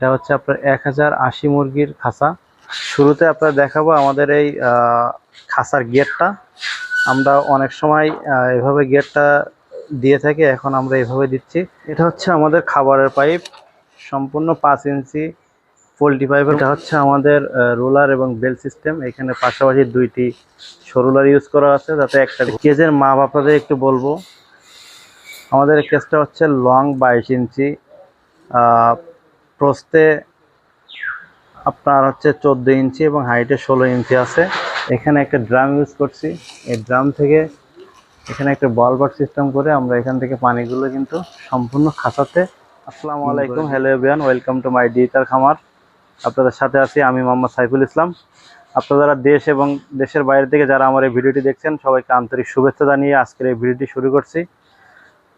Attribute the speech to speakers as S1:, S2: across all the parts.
S1: এটা হচ্ছে আপনার এক হাজার আশি মুরগির খাঁচা শুরুতে আপনার দেখাবো আমাদের এই খাঁচার গেটটা। আমরা অনেক সময় এভাবে গেটটা দিয়ে থাকি, এখন আমরা এভাবে দিচ্ছি। এটা হচ্ছে আমাদের খাবারের পাইপ, সম্পূর্ণ পাঁচ ইঞ্চি পোলট্রি পাইপ এটা হচ্ছে আমাদের রোলার এবং বেল সিস্টেম। এখানে পাশাপাশি দুইটি সরুলার ইউজ করা আছে, যাতে একটা কেজের মাপ আপনাদের একটু বলব। আমাদের কেসটা হচ্ছে লং বাইশ ইঞ্চি আহ, প্রস্থে আপনার হচ্ছে চোদ্দ ইঞ্চি এবং হাইটে ষোলো ইঞ্চি আছে। এখানে একটা ড্রাম ইউজ করছি। এই ড্রাম থেকে এখানে একটা বলবার সিস্টেম করে আমরা এখান থেকে পানিগুলো কিন্তু সম্পূর্ণ খাঁচাতে আসসালামু আলাইকুম hello everyone welcome to my digital খামার। আপনাদের সাথে আছি আমি মোহাম্মদ সাইফুল ইসলাম। আপনারা দেশ এবং দেশের বাইরে থেকে যারা আমার এই ভিডিওটি দেখছেন সবাইকে আন্তরিক শুভেচ্ছা জানিয়ে আজকের এই ভিডিওটি শুরু করছি।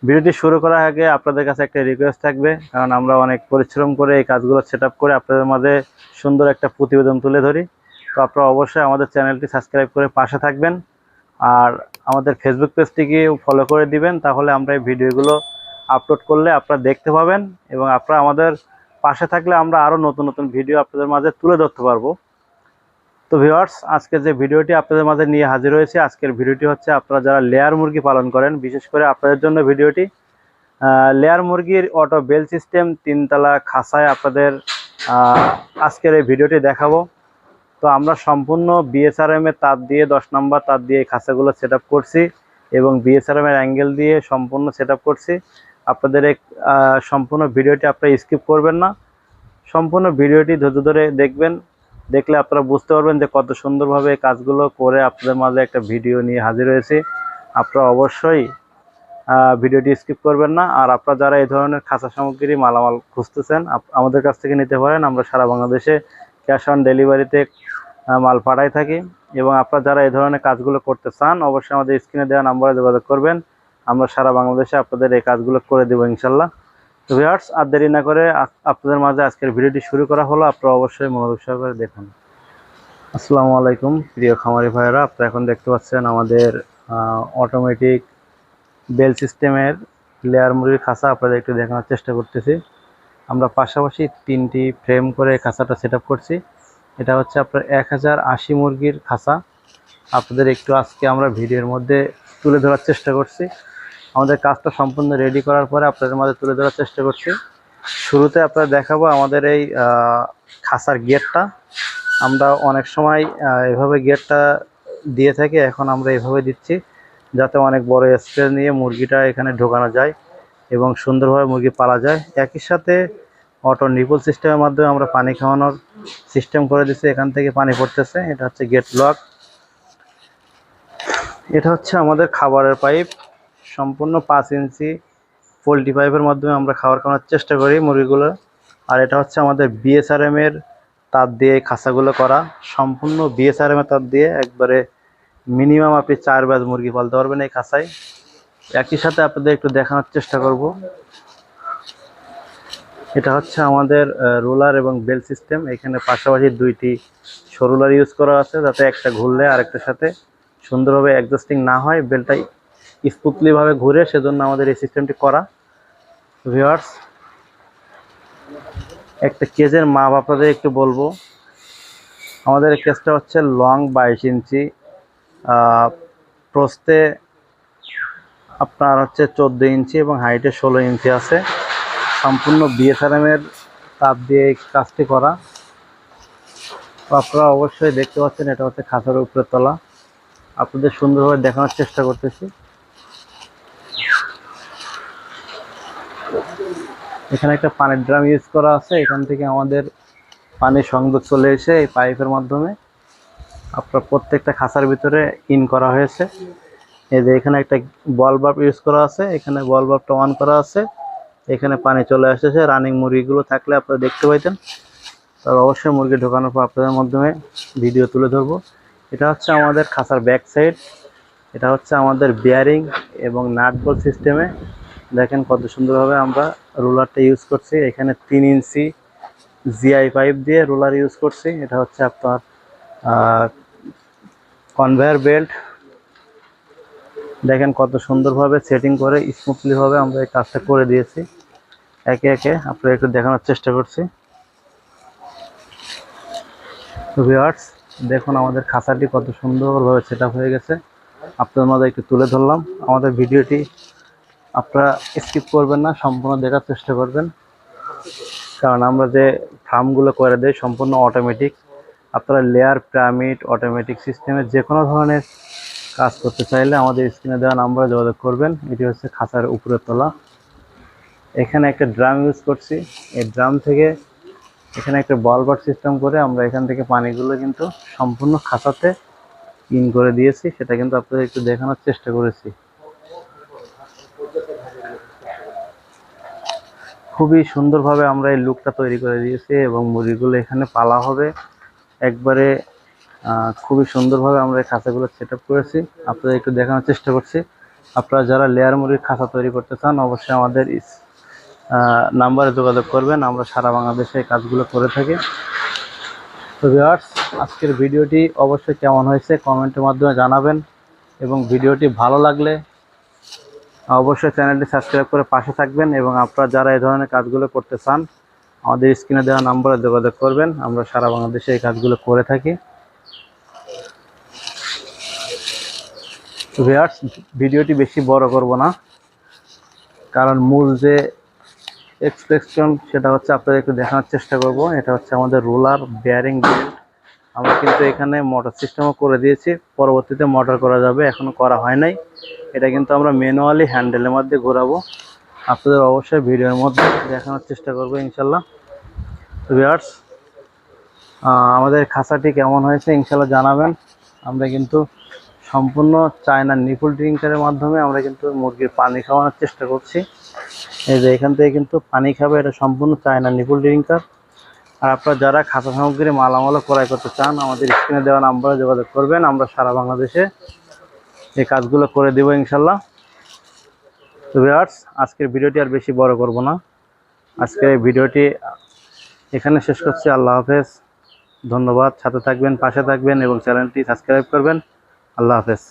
S1: ভিডিওটি শুরু করার আগে আপনাদের কাছে একটা রিকোয়েস্ট থাকবে, কারণ আমরা অনেক পরিশ্রম করে এই কাজগুলো সেট করে আপনাদের মাঝে সুন্দর একটা প্রতিবেদন তুলে ধরি। তো আপনারা অবশ্যই আমাদের চ্যানেলটি সাবস্ক্রাইব করে পাশে থাকবেন, আর আমাদের ফেসবুক পেজটিকে ফলো করে দিবেন, তাহলে আমরা এই ভিডিওগুলো আপলোড করলে আপনারা দেখতে পাবেন এবং আপনারা আমাদের পাশে থাকলে আমরা আরও নতুন নতুন ভিডিও আপনাদের মাঝে তুলে ধরতে পারব। তো ভিওয়ার্স আজকে যে ভিডিওটি আপনাদের মাঝে নিয়ে হাজির হয়েছে, আজকের ভিডিওটি হচ্ছে আপনারা যারা লেয়ার মুরগি পালন করেন, বিশেষ করে আপনাদের জন্য ভিডিওটি লেয়ার মুরগির অটো বেল সিস্টেম তিনতলা খাসায় আপনাদের আজকের এই ভিডিওটি দেখাবো। তো আমরা সম্পূর্ণ বিএসআরএম এর তার দিয়ে, দশ নম্বর তার দিয়ে এই খাঁচাগুলো সেট করছি এবং বিএসআরএম এর অ্যাঙ্গেল দিয়ে সম্পূর্ণ সেট করছি। আপনাদের এই সম্পূর্ণ ভিডিওটি আপনারা স্কিপ করবেন না। সম্পূর্ণ ভিডিওটি ধৈর্য ধরে দেখবেন। দেখলে আপনারা বুঝতে পারবেন যে কত সুন্দরভাবে কাজগুলো করে আপনাদের মাঝে একটা ভিডিও নিয়ে হাজির হয়েছে। আপনারা অবশ্যই ভিডিওটি স্কিপ করবেন না। আর আপনারা যারা এই ধরনের খাঁচা সামগ্রী মালামাল খুঁজতেছেন আমাদের কাছ থেকে নিতে পারেন। আমরা সারা বাংলাদেশে ক্যাশ অন ডেলিভারিতে মাল পাঠাই থাকি। এবং আপনারা যারা এই ধরনের কাজগুলো করতে চান, অবশ্যই আমাদের স্ক্রিনে দেওয়া নাম্বারে যোগাযোগ করবেন। আমরা সারা বাংলাদেশে আপনাদের এই কাজগুলো করে দেবো ইনশাল্লাহ। তো ভিউয়ার্স, আর দেরি না করে আপনাদের মাঝে আজকের ভিডিওটি শুরু করা হলো। আপনারা অবশ্যই মনোযোগ সহকারে দেখুন। আসসালামু আলাইকুম, প্রিয় খামারি ভাইয়েরা। আপনারা এখন দেখতে পাচ্ছেন আমাদের অটোমেটিক বেল সিস্টেমের লেয়ার মুরগির খাঁচা। আপনাদের একটু দেখানোর চেষ্টা করতেছি। আমরা পাশাপাশি তিনটি ফ্রেম করে খাঁচাটা সেট করছি। এটা হচ্ছে আপনার এক হাজার আশি মুরগির খাঁচা। আপনাদের একটু আজকে আমরা ভিডিওর মধ্যে তুলে ধরার চেষ্টা করছি। আমাদের কাজটা সম্পূর্ণ রেডি করার পরে আপনাদের মাঝে তুলে ধরার চেষ্টা করছি। শুরুতে আপনারা দেখাবো আমাদের এই খাসার গেটটা। আমরা অনেক সময় এভাবে গেটটা দিয়ে থাকি, এখন আমরা এভাবে দিচ্ছি যাতে অনেক বড় স্পেস নিয়ে মুরগিটা এখানে ঢোকানো যায় এবং সুন্দরভাবে মুরগি পালা যায়। একই সাথে অটো নিপল সিস্টেমের মাধ্যমে আমরা পানি খাওয়ানোর সিস্টেম করে দিচ্ছি। এখান থেকে পানি পড়তেছে। এটা হচ্ছে গেট লক এটা হচ্ছে আমাদের খাবারের পাইপ সম্পূর্ণ পাঁচ ইঞ্চি পোলট্রি পাইপের মাধ্যমে আমরা খাবার খাওয়ানোর চেষ্টা করি মুরগিগুলো। আর এটা হচ্ছে আমাদের বিএসআরএম এর তার দিয়ে খাঁচাগুলো করা। সম্পূর্ণ বিএসআরএম এর তার দিয়ে একবারে মিনিমাম আপনি চার ব্যাজ মুরগি পালতে পারবেন এই খাঁচায়। একই সাথে আপনাদের একটু দেখানোর চেষ্টা করব। এটা হচ্ছে আমাদের রোলার এবং বেল সিস্টেম। এখানে পাশাপাশি দুইটি সরুলার ইউজ করা আছে, যাতে একটা ঘুরলে আরেকটার সাথে সুন্দরভাবে অ্যাডজাস্টিং না হয়। বেলটা স্মুথলিভাবে ঘুরে সেজন্য আমাদের এই সিস্টেমটি করা। ভিউয়ার্স একটা কেজের মাপ আপনাদের একটু বলব। আমাদের কেসটা হচ্ছে লং বাইশ ইঞ্চি। আহ, প্রস্থে আপনার হচ্ছে চোদ্দ ইঞ্চি এবং হাইটে ষোলো ইঞ্চি আছে। সম্পূর্ণ বিএসআরএম এর তাপ দিয়ে কাজটি করা। আপনারা অবশ্যই দেখতে পাচ্ছেন এটা হচ্ছে খাঁচার উপরে তলা। আপনাদের সুন্দরভাবে দেখানোর চেষ্টা করতেছি। এখানে একটা পানির ড্রাম ইউজ করা আছে। এখান থেকে আমাদের পানির সংযোগ চলে এসে এই পাইপের মাধ্যমে আপনার প্রত্যেকটা খাঁচার ভিতরে ইন করা হয়েছে। এই যে এখানে একটা বল বাল্ব ইউজ করা আছে। এখানে বল বাল্বটা অন করা আছে। এখানে পানি চলে আসতেছে। রানিং মুরগিগুলো থাকলে আপনারা দেখতে পাইতেন। তবে অবশ্যই মুরগি ঢোকানোর পর আপনাদের মাধ্যমে ভিডিও তুলে ধরবো। এটা হচ্ছে আমাদের খাঁচার ব্যাক সাইড। এটা হচ্ছে আমাদের বিয়ারিং এবং নাট বল সিস্টেমে দেখেন কত সুন্দরভাবে আমরা রোলারটা ইউজ করছি। এখানে তিন ইঞ্চি জিআই পাইপ দিয়ে রোলার ইউজ করছি। এটা হচ্ছে আপনার কনভেয়ার বেল্ট দেখেন কত সুন্দরভাবে সেটিং করে স্মুথলিভাবে আমরা এই কাজটা করে দিয়েছি। একে একে আপনারা একটু দেখানোর চেষ্টা করছি। তো ভিউয়ার্স দেখুন আমাদের খাঁচাটি কত সুন্দরভাবে সেট হয়ে গেছে। আপনাদের মাঝে একটু তুলে ধরলাম। আমাদের ভিডিওটি আপনারা স্কিপ করবেন না, সম্পূর্ণ দেখার চেষ্টা করবেন। কারণ আমরা যে ফার্মগুলো করে দেই সম্পূর্ণ অটোমেটিক আপনারা লেয়ার পিরামিড অটোমেটিক সিস্টেমে যে কোনো ধরনের কাজ করতে চাইলে আমাদের স্ক্রিনে দেওয়া নাম্বারে যোগাযোগ করবেন। এটি হচ্ছে খাঁচার উপরে তোলা। এখানে একটা ড্রাম ইউজ করছি। এই ড্রাম থেকে এখানে একটা বলবার সিস্টেম করে আমরা এখান থেকে পানিগুলো কিন্তু সম্পূর্ণ খাঁচাতে ইন করে দিয়েছি। সেটা কিন্তু আপনাদের একটু দেখানোর চেষ্টা করেছি। খুবই সুন্দরভাবে আমরা এই লুকটা তৈরি করে দিয়েছি এবং মুরগিগুলো এখানে পালা হবে। একবারে খুবই সুন্দরভাবে আমরা এই খাঁচাগুলো সেট করেছি। আপনাদের একটু দেখানোর চেষ্টা করছি। আপনারা যারা লেয়ার মুরগির খাঁচা তৈরি করতে চান, অবশ্যই আমাদের নাম্বারে যোগাযোগ করবেন। আমরা সারা বাংলাদেশে এই কাজগুলো করে থাকি। তো ভিউয়ার্স আজকের ভিডিওটি অবশ্যই কেমন হয়েছে কমেন্টের মাধ্যমে জানাবেন এবং ভিডিওটি ভালো লাগলে অবশ্যই চ্যানেলটি সাবস্ক্রাইব করে পাশে থাকবেন এবং আপনারা যারা এই ধরনের কাজগুলো করতে চান, আমাদের স্ক্রিনে দেওয়া নাম্বারে যোগাযোগ করবেন। আমরা সারা বাংলাদেশে এই কাজগুলো করে থাকি। ভিউয়ার্স, ভিডিওটি বেশি বড় করব না, কারণ মূল যে এক্সপ্রেশন সেটা হচ্ছে আপনাদের একটু দেখানোর চেষ্টা করব। এটা হচ্ছে আমাদের রোলার বেয়ারিং বেল্ট আমরা কিন্তু এখানে মোটর সিস্টেমও করে দিয়েছি। পরবর্তীতে মোটর করা যাবে, এখনও করা হয় নাই। এটা কিন্তু আমরা ম্যানুয়ালি হ্যান্ডেলের মধ্যে ঘোরাবো। আপনাদের অবশ্যই ভিডিওর মধ্যে দেখানোর চেষ্টা করব ইনশাল্লাহ। ভিউয়ার্স আমাদের খাঁচাটি কেমন হয়েছে ইনশাল্লাহ জানাবেন। আমরা কিন্তু সম্পূর্ণ চায়না নিপুল ড্রিঙ্কারের মাধ্যমে আমরা কিন্তু মুরগির পানি খাওয়ানোর চেষ্টা করছি। এই যে এখান থেকে কিন্তু পানি খাবে, এটা সম্পূর্ণ চায়না নিপুল ড্রিঙ্কার। আর আপনারা যারা খাঁচা সামগ্রী মালামালও ক্রয় করতে চান, আমাদের স্ক্রিনে দেওয়া নাম্বারে যোগাযোগ করবেন। আমরা সারা বাংলাদেশে এই কাজগুলো করে দেবো ইনশাল্লাহ। তো ভিউয়ার্স, আজকের ভিডিওটি আর বেশি বড় করব না। আজকের এই ভিডিওটি এখানে শেষ করছি। আল্লাহ হাফেজ। ধন্যবাদ। সাথে থাকবেন, পাশে থাকবেন এবং চ্যানেলটি সাবস্ক্রাইব করবেন। আল্লাহ হাফেজ।